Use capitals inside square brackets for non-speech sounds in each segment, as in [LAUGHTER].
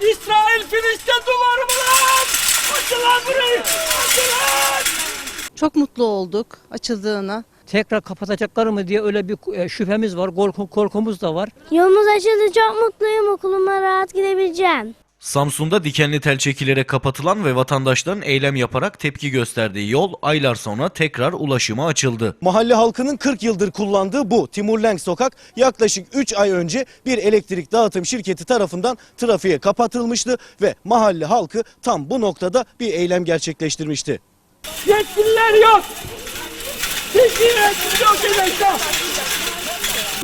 İsrail Filistin duvarı mı lan? Açın lan burayı! Açın lan! Çok mutlu olduk açıldığına. tekrar kapatacaklar mı diye öyle bir e, şüphemiz var, korku- korkumuz da var. Yolumuz açıldı çok mutluyum okuluma rahat gidebileceğim. Samsun'da dikenli tel çekilerek kapatılan ve vatandaşların eylem yaparak tepki gösterdiği yol aylar sonra tekrar ulaşıma açıldı. Mahalle halkının 40 yıldır kullandığı bu Timur Lenk sokak yaklaşık 3 ay önce bir elektrik dağıtım şirketi tarafından trafiğe kapatılmıştı ve mahalle halkı tam bu noktada bir eylem gerçekleştirmişti. Yetkililer yok! Hiçbir yetkili yok edekte!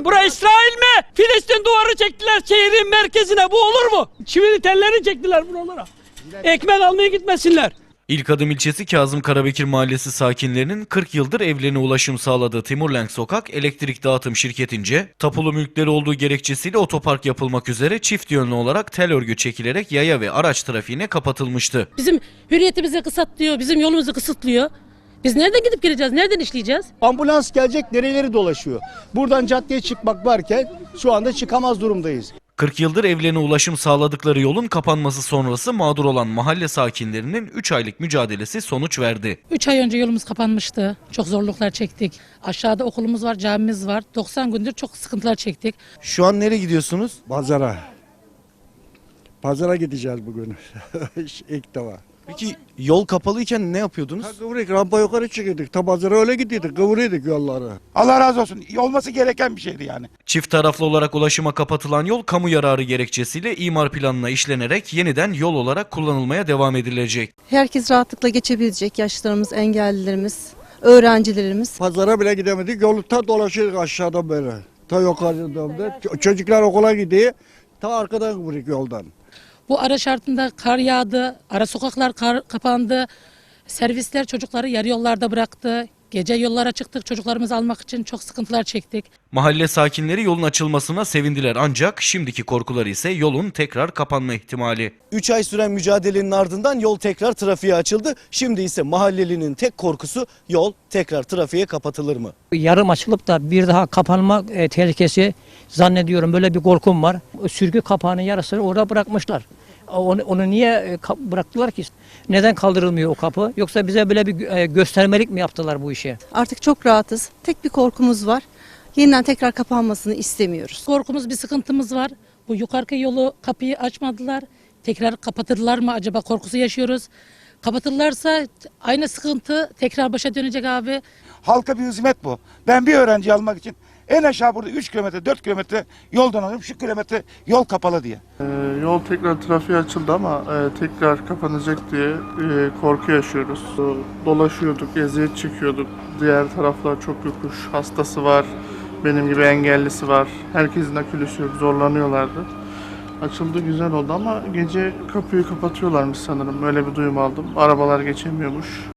Bura İsrail mi? Filistin duvarı çektiler şehrin merkezine. Bu olur mu? Çivili telleri çektiler buralara. Ekmek almaya gitmesinler. İlk adım ilçesi Kazım Karabekir Mahallesi sakinlerinin 40 yıldır evlerine ulaşım sağladığı Timurlenk Sokak elektrik dağıtım şirketince tapulu mülkleri olduğu gerekçesiyle otopark yapılmak üzere çift yönlü olarak tel örgü çekilerek yaya ve araç trafiğine kapatılmıştı. Bizim hürriyetimizi kısıtlıyor, bizim yolumuzu kısıtlıyor. Biz nereden gidip geleceğiz, nereden işleyeceğiz? Ambulans gelecek nereleri dolaşıyor. Buradan caddeye çıkmak varken şu anda çıkamaz durumdayız. 40 yıldır evlerine ulaşım sağladıkları yolun kapanması sonrası mağdur olan mahalle sakinlerinin 3 aylık mücadelesi sonuç verdi. 3 ay önce yolumuz kapanmıştı. Çok zorluklar çektik. Aşağıda okulumuz var, camimiz var. 90 gündür çok sıkıntılar çektik. Şu an nereye gidiyorsunuz? Pazara. Pazara gideceğiz bugün. [LAUGHS] İlk defa. Peki yol kapalıyken ne yapıyordunuz? Kıvırık rampa yukarı çıkıyorduk. Ta pazara öyle gidiyorduk. Kıvırıyorduk yolları. Allah razı olsun. Olması gereken bir şeydi yani. Çift taraflı olarak ulaşıma kapatılan yol kamu yararı gerekçesiyle imar planına işlenerek yeniden yol olarak kullanılmaya devam edilecek. Herkes rahatlıkla geçebilecek. Yaşlarımız, engellilerimiz, öğrencilerimiz. Pazara bile gidemedik. Yolu ta dolaşıyorduk aşağıdan böyle. Ta yukarıdan da. Ç- Çocuklar okula gidiyor. Ta arkadan kıvırık yoldan. Bu ara şartında kar yağdı, ara sokaklar kar kapandı. Servisler çocukları yarı yollarda bıraktı. Gece yollara çıktık çocuklarımızı almak için çok sıkıntılar çektik. Mahalle sakinleri yolun açılmasına sevindiler ancak şimdiki korkuları ise yolun tekrar kapanma ihtimali. 3 ay süren mücadelenin ardından yol tekrar trafiğe açıldı. Şimdi ise mahallelinin tek korkusu yol tekrar trafiğe kapatılır mı? Yarım açılıp da bir daha kapanma e, tehlikesi zannediyorum böyle bir korkum var. Sürgü kapağının yarısını orada bırakmışlar. Onu, onu niye e, bıraktılar ki? Neden kaldırılmıyor o kapı? Yoksa bize böyle bir e, göstermelik mi yaptılar bu işi? Artık çok rahatız. Tek bir korkumuz var. Yeniden tekrar kapanmasını istemiyoruz. Korkumuz bir sıkıntımız var. Bu yukarıki yolu kapıyı açmadılar. Tekrar kapatırlar mı acaba korkusu yaşıyoruz. Kapatırlarsa aynı sıkıntı tekrar başa dönecek abi. Halka bir hizmet bu. Ben bir öğrenci almak için en aşağı burada 3 kilometre 4 kilometre yoldan alıyorum. Şu kilometre yol kapalı diye. Ee, Yol tekrar trafiğe açıldı ama e, tekrar kapanacak diye e, korku yaşıyoruz. Dolaşıyorduk, eziyet çekiyorduk. Diğer taraflar çok yokuş, hastası var, benim gibi engellisi var. Herkesin akülüsü yok, zorlanıyorlardı. Açıldı güzel oldu ama gece kapıyı kapatıyorlarmış sanırım. Öyle bir duyum aldım. Arabalar geçemiyormuş.